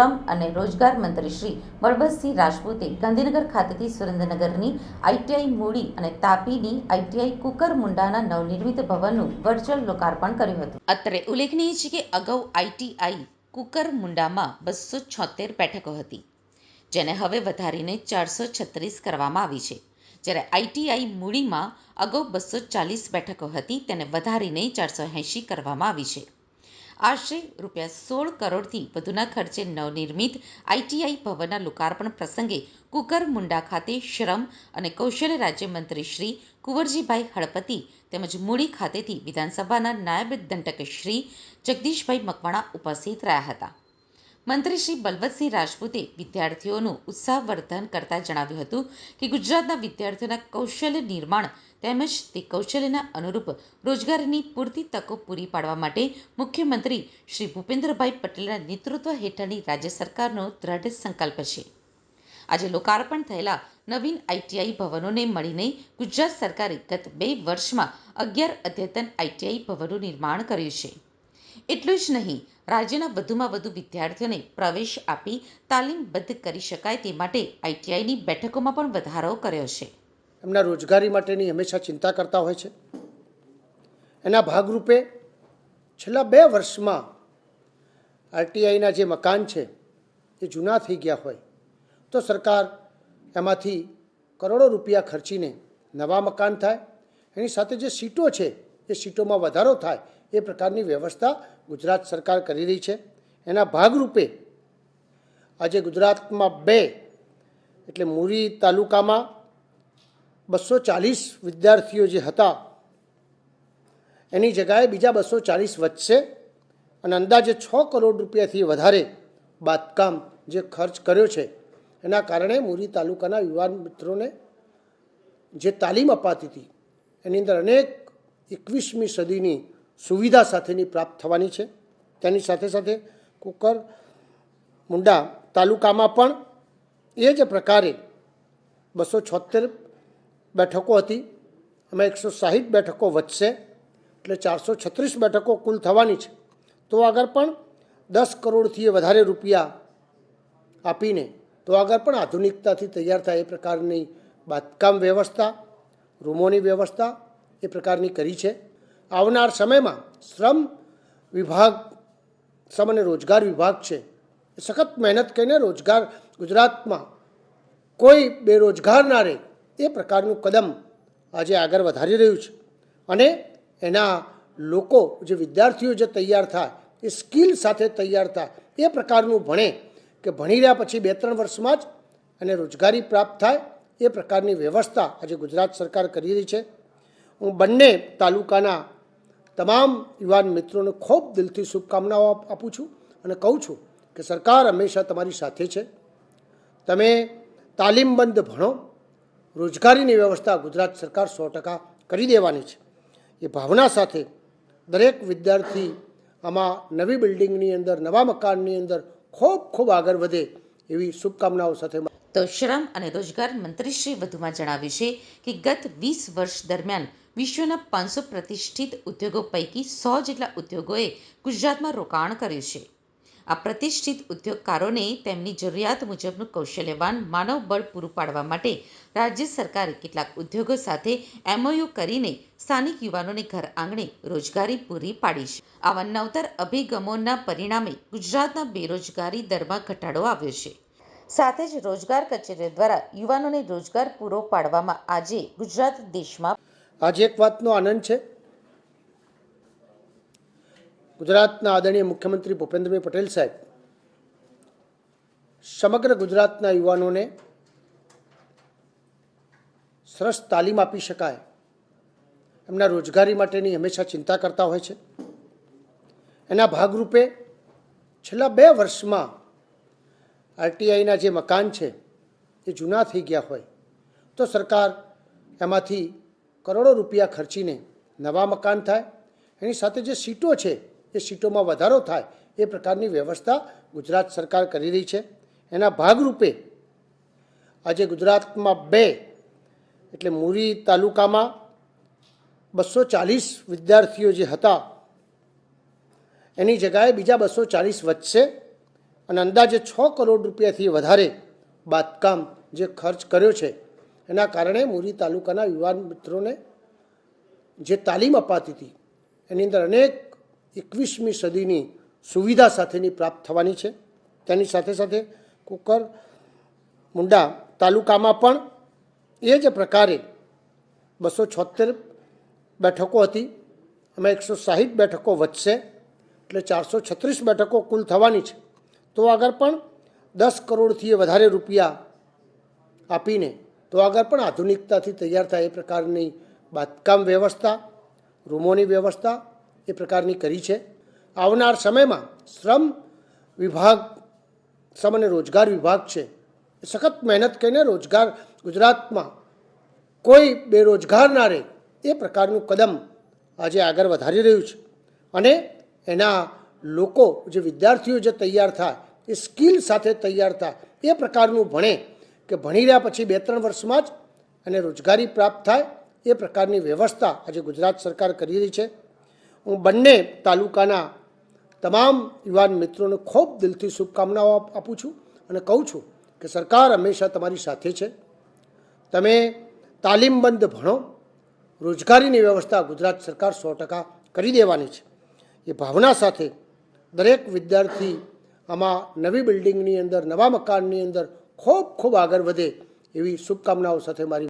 શ્રમ અને રોજગાર મંત્રી શ્રી બળવંતસિંહ રાજપૂતે ગાંધીનગર ખાતેથી સુરેન્દ્રનગરની આઈટીઆઈ મૂડી અને તાપીની આઈટીઆઈ કુકર મુંડાના નવનિર્મિત ભવનનું વર્ચ્યુઅલ લોકાર્પણ કર્યું હતું. અત્રે ઉલ્લેખનીય છે કે અગાઉ આઈટીઆઈ કુકર મુંડામાં બસો છોતેર બેઠકો હતી, જેને હવે વધારીને ચારસો છત્રીસ કરવામાં આવી છે. જ્યારે આઈટીઆઈ મૂડીમાં અગાઉ બસો ચાલીસ બેઠકો હતી, તેને વધારીને ચારસો એંશી કરવામાં આવી છે. આશરે રૂપિયા સોળ કરોડથી વધુના ખર્ચે નવનિર્મિત આઈટીઆઈ ભવનના લોકાર્પણ પ્રસંગે કુકર મુંડા ખાતે શ્રમ અને કૌશલ્ય રાજ્યમંત્રી શ્રી કુંવરજીભાઈ હળપતિ તેમજ મૂડી ખાતેથી વિધાનસભાના નાયબ દંડક શ્રી જગદીશભાઈ મકવાણા ઉપસ્થિત રહ્યા હતા. મંત્રી શ્રી બલવતસિંહ રાજપૂતે વિદ્યાર્થીઓનું ઉત્સાહવર્ધન કરતાં જણાવ્યું હતું કે ગુજરાતના વિદ્યાર્થીઓના કૌશલ્ય નિર્માણ તેમજ તે કૌશલ્યના અનુરૂપ રોજગારીની પૂરતી તકો પૂરી પાડવા માટે મુખ્યમંત્રી શ્રી ભૂપેન્દ્રભાઈ પટેલના નેતૃત્વ હેઠળની રાજ્ય સરકારનો દ્રઢ સંકલ્પ છે. આજે લોકાર્પણ થયેલા નવીન આઈટીઆઈ ભવનોને મળીને ગુજરાત સરકારે ગત બે વર્ષમાં અગિયાર અદ્યતન આઈટીઆઈ ભવનનું નિર્માણ કર્યું છે. એટલું જ નહીં, રાજ્યના વધુમાં વધુ વિદ્યાર્થીઓને પ્રવેશ આપી તાલીમબદ્ધ કરી શકાય તે માટે આઈટીઆઈની બેઠકોમાં પણ વધારો કર્યો છે. એમના રોજગારી માટેની હંમેશા ચિંતા કરતા હોય છે. એના ભાગરૂપે છેલ્લા બે વર્ષમાં આરટીઆઈના જે મકાન છે, એ જૂના થઈ ગયા હોય, તો સરકાર એમાંથી કરોડો રૂપિયા ખર્ચીને નવા મકાન થાય, એની સાથે જે સીટો છે, એ સીટોમાં વધારો થાય એ પ્રકારની વ્યવસ્થા ગુજરાત સરકાર કરી રહી છે. એના ભાગરૂપે આજે ગુજરાતમાં બે એટલે મુરી તાલુકામાં બસો ચાલીસ વિદ્યાર્થીઓ જે હતા, એની જગાએ બીજા બસો ચાલીસ વધશે અને અંદાજે છ કરોડ રૂપિયાથી વધારે બાંધકામ જે ખર્ચ કર્યો છે, એના કારણે મુરી તાલુકાના યુવાન મિત્રોને જે તાલીમ અપાતી હતી, એની અંદર અનેક એકવીસમી સદીની સુવિધા સાથેની પ્રાપ્ત થવાની છે. તેની સાથે સાથે કુકર મુંડા તાલુકામાં પણ એ જ પ્રકારે બસો છોતેર બેઠકો હતી. એમાં એકસો સાહીઠ બેઠકો વધશે એટલે ચારસો છત્રીસ બેઠકો કુલ થવાની છે. તો આગળ પણ દસ કરોડથી વધારે રૂપિયા આપીને, તો આગળ પણ આધુનિકતાથી તૈયાર થાય એ પ્રકારની બાંધકામ વ્યવસ્થા, રૂમોની વ્યવસ્થા એ પ્રકારની કરી છે. આવનાર સમયમાં શ્રમ વિભાગ, શ્રમ અને રોજગાર વિભાગ છે. એ સખત મહેનત કરીને રોજગાર ગુજરાતમાં કોઈ બેરોજગાર ના રહે એ પ્રકારનું કદમ આજે આગળ વધારી રહ્યું છે. અને એના લોકો, જે વિદ્યાર્થીઓ જે તૈયાર થાય, એ સ્કિલ સાથે તૈયાર થાય, એ પ્રકારનું ભણે કે ભણી રહ્યા પછી બે ત્રણ વર્ષમાં જ એને રોજગારી પ્રાપ્ત થાય, એ પ્રકારની વ્યવસ્થા આજે ગુજરાત સરકાર કરી રહી છે. હું બંને તાલુકાના તમામ યુવાન મિત્રોને ખૂબ દિલથી શુભકામનાઓ આપું છું અને કહું છું કે સરકાર હંમેશા તમારી સાથે છે. તમે તાલીમબંધ ભણો. રોજગારીની વ્યવસ્થા ગુજરાત સરકાર સો ટકા કરી દેવાની છે. એ ભાવના સાથે દરેક વિદ્યાર્થી આમાં નવી બિલ્ડિંગની અંદર, નવા મકાનની અંદર ખૂબ ખૂબ આગળ વધે એવી શુભકામનાઓ સાથે તો શ્રમ અને રોજગાર મંત્રીશ્રી વધુમાં જણાવ્યું છે કે ગત વીસ વર્ષ દરમિયાન વિશ્વના પાંચસો પ્રતિષ્ઠિત ઉદ્યોગો પૈકી સો જેટલા ઉદ્યોગોએ ગુજરાતમાં રોકાણ કર્યું છે. આ પ્રતિષ્ઠિત ઉદ્યોગકારોને તેમની જરૂરિયાત મુજબનું કૌશલ્યવાન માનવબળ પૂરું પાડવા માટે રાજ્ય સરકારે કેટલાક ઉદ્યોગો સાથે એમઓયુ કરીને સ્થાનિક યુવાનોને ઘર આંગણે રોજગારી પૂરી પાડી છે. આવા નવતર અભિગમોના પરિણામે ગુજરાતના બેરોજગારી દરમાં ઘટાડો આવ્યો છે. સાથે જ રોજગાર કચેરીઓ દ્વારા યુવાનોને રોજગાર પૂરો પાડવામાં આજે ગુજરાત દેશમાં આજે એક વાતનો આનંદ છે. ગુજરાતના આદરણીય મુખ્યમંત્રી ભૂપેન્દ્રભાઈ પટેલ સાહેબ સમગ્ર ગુજરાતના યુવાનોને સરસ તાલીમ આપી શકાય. એમના રોજગારી માટેની હંમેશા ચિંતા કરતા હોય છે. એના ભાગરૂપે છેલ્લા બે વર્ષમાં આરટીઆઈના જે મકાન છે એ જૂના થઈ ગયા હોય તો સરકાર એમાંથી કરોડો રૂપિયા ખર્ચીને નવા મકાન થાય. એની સાથે જે સીટો છે, એ સીટોમાં વધારો થાય, એ પ્રકારની વ્યવસ્થા ગુજરાત સરકાર કરી રહી છે. એના ભાગરૂપે આજે ગુજરાતમાં બે, એટલે મુરી તાલુકામાં બસો ચાલીસ વિદ્યાર્થીઓ જે હતા, એની જગાએ બીજા બસો ચાલીસ વધશે અને અંદાજે છ કરોડ રૂપિયાથી વધારે બાંધકામ જે ખર્ચ કર્યો છે. એના કારણે મોરી તાલુકાના યુવાન મિત્રોને જે તાલીમ અપાતી હતી, એની અંદર અનેક એકવીસમી સદીની સુવિધા સાથેની પ્રાપ્ત થવાની છે. તેની સાથે સાથે કુકર મુંડા તાલુકામાં પણ એ જ પ્રકારે બસો છોતેર બેઠકો હતી. એમાં એકસો સાહીઠ બેઠકો વધશે, એટલે ચારસો છત્રીસ બેઠકો કુલ થવાની છે. તો આગળ પણ દસ કરોડથી વધારે રૂપિયા આપીને તો આગળ પણ આધુનિકતાથી તૈયાર થાય એ પ્રકારની બાંધકામ વ્યવસ્થા, રૂમોની વ્યવસ્થા એ પ્રકારની કરી છે. આવનાર સમયમાં શ્રમ વિભાગ, શ્રમ અને રોજગાર વિભાગ છે એ સખત મહેનત કરીને રોજગાર ગુજરાતમાં કોઈ બેરોજગાર ના રહે એ પ્રકારનું કદમ આજે આગળ વધારી રહ્યું છે. અને એના લોકો, જે વિદ્યાર્થીઓ જે તૈયાર થાય, એ સ્કિલ સાથે તૈયાર થાય એ પ્રકારનું ભણે કે ભણી રહ્યા પછી બે ત્રણ વર્ષમાં જ એને રોજગારી પ્રાપ્ત થાય એ પ્રકારની વ્યવસ્થા આજે ગુજરાત સરકાર કરી રહી છે. હું બંને તાલુકાના તમામ યુવાન મિત્રોને ખૂબ દિલથી શુભકામનાઓ આપું છું અને કહું છું કે સરકાર હંમેશા તમારી સાથે છે. તમે તાલીમબંધ ભણો, રોજગારીની વ્યવસ્થા ગુજરાત સરકાર સો ટકા કરી દેવાની છે. એ ભાવના સાથે દરેક વિદ્યાર્થી આમાં નવી બિલ્ડિંગની અંદર, નવા મકાનની અંદર ખૂબ ખૂબ આગળ વધે એવી શુભકામનાઓ સાથે મારી